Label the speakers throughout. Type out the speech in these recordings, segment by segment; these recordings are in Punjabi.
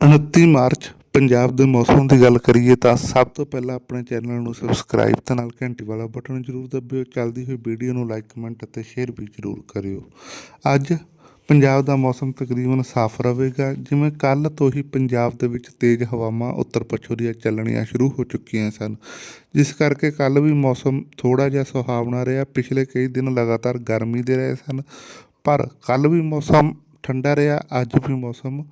Speaker 1: 29 ਮਾਰਚ ਪੰਜਾਬ ਦੇ ਮੌਸਮ ਦੀ ਗੱਲ ਕਰੀਏ ਤਾਂ ਸਭ ਤੋਂ ਪਹਿਲਾਂ ਆਪਣੇ ਚੈਨਲ ਨੂੰ ਸਬਸਕ੍ਰਾਈਬ ਤੇ ਨਾਲ ਘੰਟੀ ਵਾਲਾ ਬਟਨ ਜ਼ਰੂਰ ਦਬਿਓ। ਚੱਲਦੀ ਹੋਈ ਵੀਡੀਓ ਨੂੰ ਲਾਈਕ ਕਮੈਂਟ ਅਤੇ ਸ਼ੇਅਰ ਵੀ ਜ਼ਰੂਰ ਕਰਿਓ। ਅੱਜ ਪੰਜਾਬ ਦਾ ਮੌਸਮ ਤਕਰੀਬਨ ਸਾਫ਼ ਰਹੇਗਾ। ਜਿਵੇਂ ਕੱਲ ਤੋਂ ਹੀ ਪੰਜਾਬ ਦੇ ਵਿੱਚ ਤੇਜ਼ ਹਵਾਵਾਂ ਉੱਤਰ ਪੱਛਮ ਦੀਆਂ ਚੱਲਣੀਆਂ ਸ਼ੁਰੂ ਹੋ ਚੁੱਕੀਆਂ ਸਨ। ਜਿਸ ਕਰਕੇ ਕੱਲ ਵੀ ਮੌਸਮ ਥੋੜਾ ਜਿਹਾ ਸੁਹਾਵਣਾ ਰਿਹਾ। ਪਿਛਲੇ ਕਈ ਦਿਨ ਲਗਾਤਾਰ ਗਰਮੀ ਦੇ ਰਹੇ ਸਨ, ਪਰ ਕੱਲ ਵੀ ਮੌਸਮ ਠੰਡਾ ਰਿਹਾ। ਅੱਜ ਵੀ ਮੌਸਮ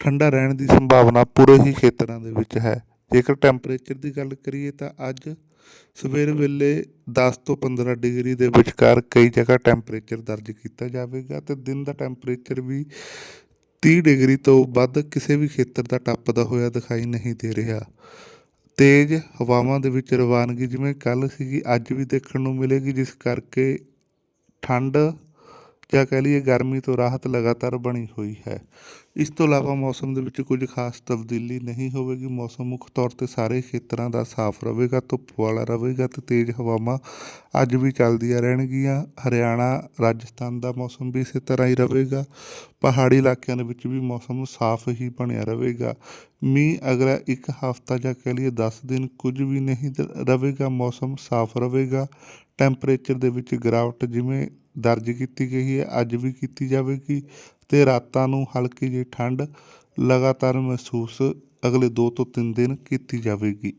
Speaker 1: ਠੰਡਾ ਰਹਿਣ ਦੀ ਸੰਭਾਵਨਾ ਪੂਰੇ ਹੀ ਖੇਤਰਾਂ ਦੇ ਵਿੱਚ ਹੈ। ਜੇਕਰ ਟੈਂਪਰੇਚਰ ਦੀ ਗੱਲ ਕਰੀਏ ਤਾਂ ਅੱਜ ਸਵੇਰ ਵੇਲੇ 10 ਤੋਂ 15 ਡਿਗਰੀ ਦੇ ਵਿਚਕਾਰ ਕਈ ਜਗ੍ਹਾ ਟੈਂਪਰੇਚਰ ਦਰਜ ਕੀਤਾ ਜਾਵੇਗਾ ਤੇ ਦਿਨ ਦਾ ਟੈਂਪਰੇਚਰ ਵੀ 30 ਡਿਗਰੀ ਤੋਂ ਵੱਧ ਕਿਸੇ ਵੀ ਖੇਤਰ ਦਾ ਟੱਪਦਾ ਹੋਇਆ ਦਿਖਾਈ ਨਹੀਂ ਦੇ ਰਿਹਾ। ਤੇਜ਼ ਹਵਾਵਾਂ ਦੇ ਵਿੱਚ ਰਵਾਨਗੀ ਜਿਵੇਂ ਕੱਲ ਸੀਗੀ, ਅੱਜ ਵੀ ਦੇਖਣ ਨੂੰ ਮਿਲੇਗੀ, ਜਿਸ ਕਰਕੇ ਠੰਡ ਜਾਂ ਕਹਿ ਲਈਏ ਗਰਮੀ ਤੋਂ ਰਾਹਤ ਲਗਾਤਾਰ ਬਣੀ ਹੋਈ ਹੈ। ਇਸ ਤੋਂ ਇਲਾਵਾ ਮੌਸਮ ਦੇ ਵਿੱਚ ਕੁਝ ਖਾਸ ਤਬਦੀਲੀ ਨਹੀਂ ਹੋਵੇਗੀ। ਮੌਸਮ ਮੁੱਖ ਤੌਰ ਤੇ ਸਾਰੇ ਖੇਤਰਾਂ ਦਾ ਸਾਫ਼ ਰਹੇਗਾ, ਧੁੱਪ ਵਾਲਾ ਰਹੇਗਾ ਤੇ ਤੇਜ਼ ਹਵਾਵਾਂ ਅੱਜ ਵੀ ਚੱਲਦੀਆਂ ਰਹਿਣਗੀਆਂ। ਹਰਿਆਣਾ, ਰਾਜਸਥਾਨ ਦਾ ਮੌਸਮ ਵੀ ਇਸੇ ਤਰ੍ਹਾਂ ਹੀ ਰਹੇਗਾ। ਪਹਾੜੀ ਇਲਾਕਿਆਂ ਦੇ ਵਿੱਚ ਵੀ ਮੌਸਮ ਸਾਫ਼ ਹੀ ਬਣਿਆ ਰਹੇਗਾ। ਮੀਂਹ ਅਗਲਾ ਇੱਕ ਹਫ਼ਤਾ ਜਾਂ ਕਹਿ ਲਈਏ 10 ਦਿਨ ਕੁਝ ਵੀ ਨਹੀਂ ਰਹੇਗਾ। ਮੌਸਮ ਸਾਫ਼ ਰਹੇਗਾ। ਟੈਂਪਰੇਚਰ ਦੇ ਵਿੱਚ ਗਿਰਾਵਟ ਜਿਵੇਂ ਦਰਜ ਕੀਤੀ ਗਈ ਹੈ। ਅੱਜ ਵੀ ਕੀਤੀ ਜਾਵੇਗੀ ਤੇ ਰਾਤਾਂ ਨੂੰ ਹਲਕੀ ਜਿਹੀ ਠੰਡ ਲਗਾਤਾਰ ਮਹਿਸੂਸ ਅਗਲੇ 2 ਤੋਂ 3 ਦਿਨ ਕੀਤੀ ਜਾਵੇਗੀ।